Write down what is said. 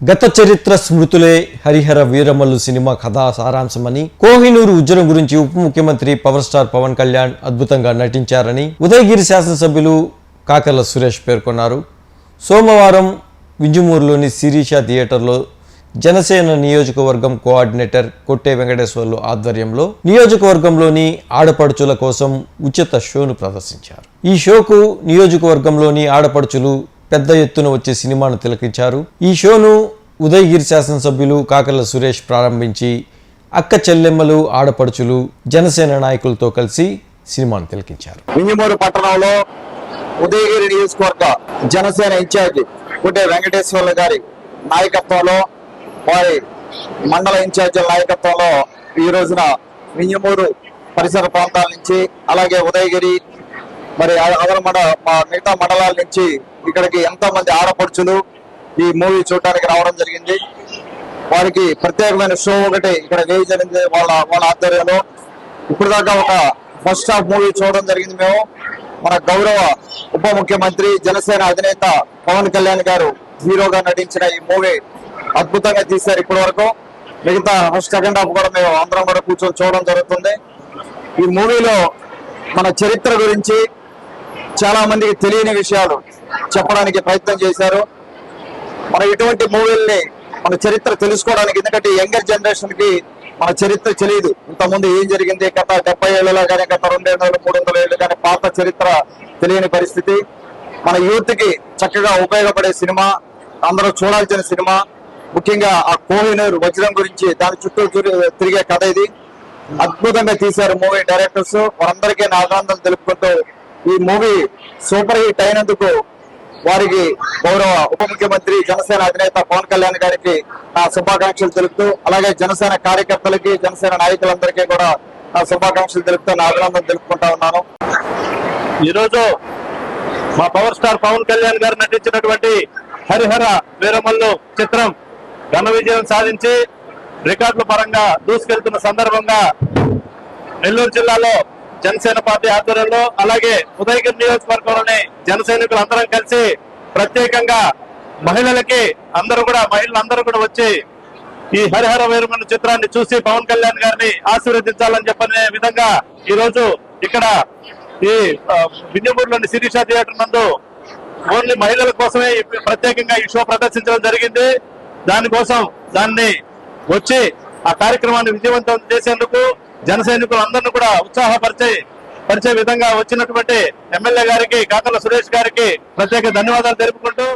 గత చరిత్ర స్మృతులే హరిహర వీరమల్లు సినిమా కథా సారాంశమని కోహినూరు ఉజ్జనం గురించి ఉప ముఖ్యమంత్రి పవర్ స్టార్ పవన్ కళ్యాణ్ అద్భుతంగా నటించారని ఉదయగిరి శాసనసభ్యులు కాకర్ల సురేష్ పేర్కొన్నారు. సోమవారం వింజమూరులోని శిరీష థియేటర్లో జనసేన నియోజకవర్గం కోఆర్డినేటర్ కొట్టే వెంకటేశ్వర్లు ఆధ్వర్యంలో నియోజకవర్గంలోని ఆడపడుచుల కోసం ఉచిత షోను ప్రదర్శించారు. ఈ షోకు నియోజకవర్గంలోని ఆడపడుచులు పెద్ద ఎత్తున వచ్చే సినిమాను తిలకించారు. ఈ షోను ఉదయగిరి శాసనసభ్యులు కాకర్ల సురేష్ ప్రారంభించి అక్క చెల్లెమ్మలు ఆడపడుచులు జనసేన నాయకులతో కలిసి సినిమాను తిలకించారు. వింజమూరు పట్టణంలో ఉదయగిరి నియోజకవర్గ జనసేన ఇన్ఛార్జి కుటే వెంకటేశ్వర్లు గారి నాయకత్వంలో వారి మండల ఇన్ఛార్జీల నాయకత్వంలో ఈ రోజున వింజమూరు పరిసర ప్రాంతాల నుంచి అలాగే ఉదయగిరి మరి అదర్ మా మిగతా మండలాల నుంచి ఇక్కడికి ఎంతో మంది ఆడపడుచులు ఈ మూవీ చూడడానికి రావడం జరిగింది. వారికి ప్రత్యేకమైన షో ఒకటి ఇక్కడ వేయ జరిగింది వాళ్ళ వాళ్ళ ఆధ్వర్యంలో. ఇప్పుడు దాకా ఒక ఫస్ట్ హాఫ్ మూవీ చూడడం జరిగింది మేము. మన గౌరవ ఉప ముఖ్యమంత్రి జనసేన అధినేత పవన్ కళ్యాణ్ గారు హీరోగా నటించిన ఈ మూవీ అద్భుతంగా తీశారు ఇప్పటి వరకు మిగతా సెకండ్ హాఫ్ కూడా మేము అందరం కూడా కూర్చొని చూడడం జరుగుతుంది. ఈ మూవీలో మన చరిత్ర గురించి చాలా మందికి తెలియని విషయాలు చెప్పడానికి ప్రయత్నం చేశారు. మన ఇటువంటి మూవీల్ని మన చరిత్ర తెలుసుకోవడానికి ఎందుకంటే యంగర్ జనరేషన్కి మన చరిత్ర తెలియదు. ఇంతకుముందు ఏం జరిగింది గత డెబ్బై ఏళ్ళలో కానీ గత రెండేళ్ళు మూడు వందల ఏళ్ళు కానీ పాత చరిత్ర తెలియని పరిస్థితి. మన యూత్కి చక్కగా ఉపయోగపడే సినిమా అందరూ చూడాల్సిన సినిమా ముఖ్యంగా ఆ కోహినూర్ వజ్రం గురించి దాని చుట్టూ తిరిగే- కథ ఇది. అద్భుతంగా తీశారు మూవీ డైరెక్టర్స్. వారందరికీ నా ఆనందం తెలుపుకుంటూ ఈ మూవీ సూపర్ హిట్ అయినందుకు వారికి గౌరవ ఉప ముఖ్యమంత్రి జనసేన అధినేత పవన్ కళ్యాణ్ గారికి నా శుభాకాంక్షలు తెలుపుతూ అలాగే జనసేన కార్యకర్తలకి జనసేన నాయకులందరికీ కూడా నా శుభాకాంక్షలు తెలుపుతూ నా అభినందన తెలుపుకుంటా ఉన్నాను. ఈరోజు మా పవర్ స్టార్ పవన్ కళ్యాణ్ గారు నటించినటువంటి హరిహర వీరమల్లు చిత్రం ఘన విజయం సాధించి రికార్డుల పరంగా దూసుకెళ్తున్న సందర్భంగా నెల్లూరు జిల్లాలో జనసేన పార్టీ ఆధ్వర్యంలో అలాగే ఉదయగిరి నియోజకవర్గంలోని జన సైనికులు అందరం కలిసి ప్రత్యేకంగా మహిళలకి అందరూ కూడా మహిళలందరూ కూడా వచ్చి ఈ హరిహర వీరమల్లు చిత్రాన్ని చూసి పవన్ కళ్యాణ్ గారిని ఆశీర్వదించాలని చెప్పనే విధంగా ఈ రోజు ఇక్కడ ఈ ఆ, శిరీష థియేటర్ నందు ఓన్లీ మహిళల కోసమే ప్రత్యేకంగా ఈ షో ప్రదర్శించడం జరిగింది. దానికోసం దాన్ని వచ్చి ఆ కార్యక్రమాన్ని విజయవంతం చేసేందుకు జన సైనికులందరినీ కూడా ఉత్సాహపరిచే పరిచే విధంగా వచ్చినటువంటి ఎమ్మెల్యే గారికి కాకల సురేష్ గారికి ప్రత్యేక ధన్యవాదాలు తెలుపుకుంటూ